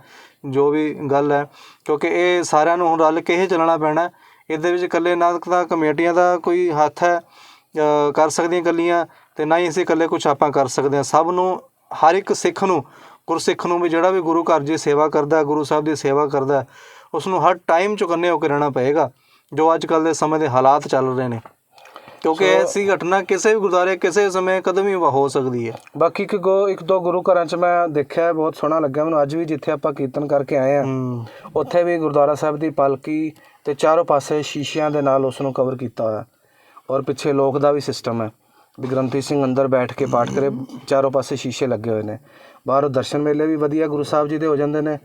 ਜੋ ਵੀ ਗੱਲ ਹੈ, ਕਿਉਂਕਿ ਇਹ ਸਾਰਿਆਂ ਨੂੰ ਹੁਣ ਰਲ ਕੇ ਹੀ ਚੱਲਣਾ ਪੈਣਾ। ਇਹਦੇ ਵਿੱਚ ਇਕੱਲੇ ਨਾ ਤਾਂ ਕਮੇਟੀਆਂ ਦਾ ਕੋਈ ਹੱਥ ਹੈ ਕਰ ਸਕਦੀਆਂ ਇਕੱਲੀਆਂ ਤੇ ਨਾ ਹੀ ਅਸੀਂ ਇਕੱਲੇ ਕੁਝ ਆਪਾਂ ਕਰ ਸਕਦੇ ਹਾਂ। ਸਭ ਨੂੰ, ਹਰ ਇੱਕ ਸਿੱਖ ਨੂੰ ਗੁਰਸਿੱਖ ਨੂੰ ਵੀ ਜਿਹੜਾ ਵੀ ਗੁਰੂ ਘਰ ਦੀ ਸੇਵਾ ਕਰਦਾ ਗੁਰੂ ਸਾਹਿਬ ਦੀ ਸੇਵਾ ਕਰਦਾ ਉਸ ਨੂੰ ਹਰ ਟਾਈਮ ਚੁਕੰਨੇ ਹੋ ਕੇ ਰਹਿਣਾ ਪਏਗਾ ਜੋ ਅੱਜ ਕੱਲ ਦੇ ਸਮੇਂ ਦੇ ਹਾਲਾਤ ਚੱਲ ਰਹੇ ਨੇ। ਕਿਉਂਕਿ ਐਸੀ ਘਟਨਾ ਕਿਸੇ ਵੀ ਗੁਰਦੁਆਰੇ ਕਿਸੇ ਸਮੇਂ ਕਦੇ ਵੀ ਹੋ ਸਕਦੀ ਹੈ। ਬਾਕੀ ਇੱਕ ਗੋ ਇੱਕ ਦੋ ਗੁਰੂ ਘਰਾਂ 'ਚ ਮੈਂ ਦੇਖਿਆ ਬਹੁਤ ਸੋਹਣਾ ਲੱਗਿਆ ਮੈਨੂੰ। ਅੱਜ ਵੀ ਜਿੱਥੇ ਆਪਾਂ ਕੀਰਤਨ ਕਰਕੇ ਆਏ ਆ ਉੱਥੇ ਵੀ ਗੁਰਦੁਆਰਾ ਸਾਹਿਬ ਦੀ ਪਾਲਕੀ ਤੇ ਚਾਰੋਂ ਪਾਸੇ ਸ਼ੀਸ਼ਿਆਂ ਦੇ ਨਾਲ ਉਸ ਨੂੰ ਕਵਰ ਕੀਤਾ ਹੋਇਆ। ਔਰ ਪਿੱਛੇ ਲੋਕ ਦਾ ਵੀ ਸਿਸਟਮ ਹੈ ਵੀ ਗ੍ਰੰਥੀ ਸਿੰਘ ਅੰਦਰ ਬੈਠ ਕੇ ਪਾਠ ਕਰੇ ਚਾਰੋਂ ਪਾਸੇ ਸ਼ੀਸ਼ੇ ਲੱਗੇ ਹੋਏ ਨੇ। ਬਾਹਰੋਂ ਦਰਸ਼ਨ ਮੇਲੇ ਵੀ ਵਧੀਆ ਗੁਰੂ ਸਾਹਿਬ ਜੀ ਦੇ ਹੋ ਜਾਂਦੇ ਨੇ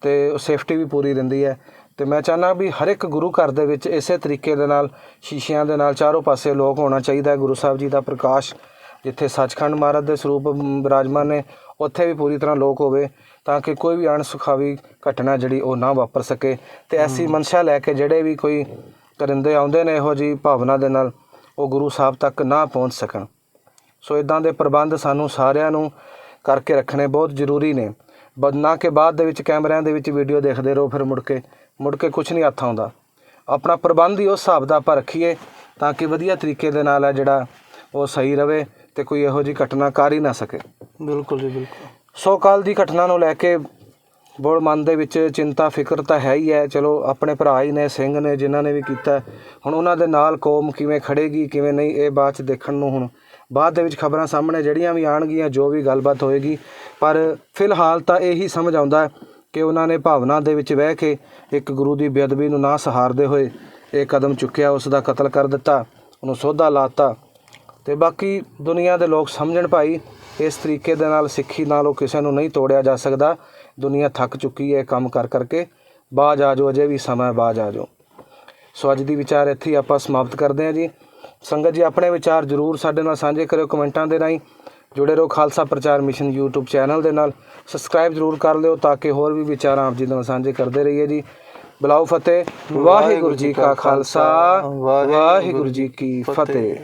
ਤੇ ਸੇਫਟੀ ਵੀ ਪੂਰੀ ਰਹਿੰਦੀ ਹੈ। ਤੇ ਮੈਂ ਚਾਹੁੰਦਾ ਵੀ ਹਰ ਇੱਕ ਗੁਰੂ ਘਰ ਦੇ ਵਿੱਚ ਇਸੇ ਤਰੀਕੇ ਦੇ ਨਾਲ ਸ਼ੀਸ਼ਿਆਂ ਦੇ ਨਾਲ ਚਾਰੋਂ ਪਾਸੇ ਲੋਕ ਹੋਣਾ ਚਾਹੀਦਾ ਹੈ। ਗੁਰੂ ਸਾਹਿਬ ਜੀ ਦਾ ਪ੍ਰਕਾਸ਼ ਜਿੱਥੇ ਸੱਚਖੰਡ ਮਹਾਰਾਜ ਦੇ ਸਰੂਪ ਬਿਰਾਜਮਾਨ ਨੇ ਉੱਥੇ ਵੀ ਪੂਰੀ ਤਰ੍ਹਾਂ ਲੋਕ ਹੋਵੇ ਤਾਂ ਕਿ ਕੋਈ ਵੀ ਅਣਸੁਖਾਵੀ ਘਟਨਾ ਜਿਹੜੀ ਉਹ ਨਾ ਵਾਪਰ ਸਕੇ। ਤੇ ਐਸੀ ਮਨਸ਼ਾ ਲੈ ਕੇ ਜਿਹੜੇ ਵੀ ਕੋਈ ਕਰਿੰਦੇ ਆਉਂਦੇ ਨੇ ਇਹੋ ਜੀ ਭਾਵਨਾ ਦੇ ਨਾਲ ਉਹ ਗੁਰੂ ਸਾਹਿਬ ਤੱਕ ਨਾ ਪਹੁੰਚ ਸਕਣ। ਸੋ ਇਦਾਂ ਦੇ ਪ੍ਰਬੰਧ ਸਾਨੂੰ ਸਾਰਿਆਂ ਨੂੰ ਕਰਕੇ ਰੱਖਣੇ ਬਹੁਤ ਜ਼ਰੂਰੀ ਨੇ। ਬਦ ਨਾ ਕਿ ਬਾਅਦ ਦੇ ਵਿੱਚ ਕੈਮਰਿਆਂ ਦੇ ਵਿੱਚ ਵੀਡੀਓ ਦੇਖਦੇ ਰਹੋ ਫਿਰ ਮੁੜ ਕੇ ਮੁੜ ਕੇ ਕੁਝ ਨਹੀਂ ਹੱਥ ਆਉਂਦਾ। ਆਪਣਾ ਪ੍ਰਬੰਧ ਹੀ ਉਸ ਹਿਸਾਬ ਦਾ ਆਪਾਂ ਰੱਖੀਏ ਤਾਂ ਕਿ ਵਧੀਆ ਤਰੀਕੇ ਦੇ ਨਾਲ ਹੈ ਜਿਹੜਾ ਉਹ ਸਹੀ ਰਵੇ ਤੇ ਕੋਈ ਇਹੋ ਜੀ ਘਟਨਾ ਕਰ ਹੀ ਨਾ ਸਕੇ। ਬਿਲਕੁਲ ਜੀ ਬਿਲਕੁਲ। ਸੋ ਕੱਲ ਦੀ ਘਟਨਾ ਨੂੰ ਲੈ ਕੇ ਬਹੁਤ ਮਨ ਦੇ ਵਿੱਚ ਚਿੰਤਾ ਫਿਕਰ ਤਾਂ ਹੈ ਹੀ ਹੈ। ਚਲੋ ਆਪਣੇ ਭਰਾ ਹੀ ਨੇ ਸਿੰਘ ਨੇ ਜਿਨ੍ਹਾਂ ਨੇ ਵੀ ਕੀਤਾ। ਹੁਣ ਉਹਨਾਂ ਦੇ ਨਾਲ ਕੌਮ ਕਿਵੇਂ ਖੜੇਗੀ ਕਿਵੇਂ ਨਹੀਂ ਇਹ ਬਾਅਦ ਚ ਦੇਖਣ ਨੂੰ ਹੁਣ ਬਾਅਦ ਦੇ ਵਿੱਚ ਖਬਰਾਂ ਸਾਹਮਣੇ ਜਿਹੜੀਆਂ ਵੀ ਆਣਗੀਆਂ ਜੋ ਵੀ ਗੱਲਬਾਤ ਹੋਏਗੀ। ਪਰ ਫਿਲਹਾਲ ਤਾਂ ਇਹੀ ਸਮਝ ਆਉਂਦਾ ਕਿ ਉਹਨਾਂ ਨੇ ਭਾਵਨਾ ਦੇ ਵਿੱਚ ਬਹਿ ਕੇ ਇੱਕ ਗੁਰੂ ਦੀ ਬੇਅਦਬੀ ਨੂੰ ਨਾ ਸਹਾਰਦੇ ਹੋਏ ਇਹ ਕਦਮ ਚੁੱਕਿਆ ਉਸ ਦਾ ਕਤਲ ਕਰ ਦਿੱਤਾ ਉਹਨੂੰ ਸੋਧਾ ਲਾਤਾ। ਤੇ ਬਾਕੀ ਦੁਨੀਆ ਦੇ ਲੋਕ ਸਮਝਣ ਭਾਈ ਇਸ ਤਰੀਕੇ ਦੇ ਨਾਲ ਸਿੱਖੀ ਨਾਲ ਉਹ ਕਿਸੇ ਨੂੰ ਨਹੀਂ ਤੋੜਿਆ ਜਾ ਸਕਦਾ। ਦੁਨੀਆ ਥੱਕ ਚੁੱਕੀ ਹੈ ਕੰਮ ਕਰ ਕਰਕੇ। ਬਾਜ ਆ ਜਾਓ ਅਜੇ ਵੀ ਸਮਾਂ ਹੈ, ਬਾਜ ਆ ਜਾਓ। ਸੋ ਅੱਜ ਦੀ ਵਿਚਾਰ ਇੱਥੇ ਹੀ ਆਪਾਂ ਸਮਾਪਤ ਕਰਦੇ ਹਾਂ ਜੀ। ਸੰਗਤ ਜੀ ਆਪਣੇ ਵਿਚਾਰ ਜਰੂਰ ਸਾਡੇ ਨਾਲ ਸਾਂਝੇ ਕਰਿਓ ਕਮੈਂਟਾਂ ਦੇ ਰਾਹੀਂ। ਜੁੜੇ ਰਹੋ ਖਾਲਸਾ ਪ੍ਰਚਾਰ ਮਿਸ਼ਨ YouTube ਚੈਨਲ ਦੇ ਨਾਲ। ਸਬਸਕ੍ਰਾਈਬ ਜਰੂਰ ਕਰ ਲਿਓ ਤਾਂ ਕਿ ਹੋਰ ਵੀ ਵਿਚਾਰਾਂ ਆਪ ਜੀ ਨਾਲ ਸਾਂਝੇ ਕਰਦੇ ਰਹੀਏ ਜੀ। ਬਲਾਉ ਫਤਿਹ। ਵਾਹਿਗੁਰੂ ਜੀ ਕਾ ਖਾਲਸਾ। ਵਾਹਿਗੁਰੂ ਜੀ ਕੀ ਫਤਿਹ।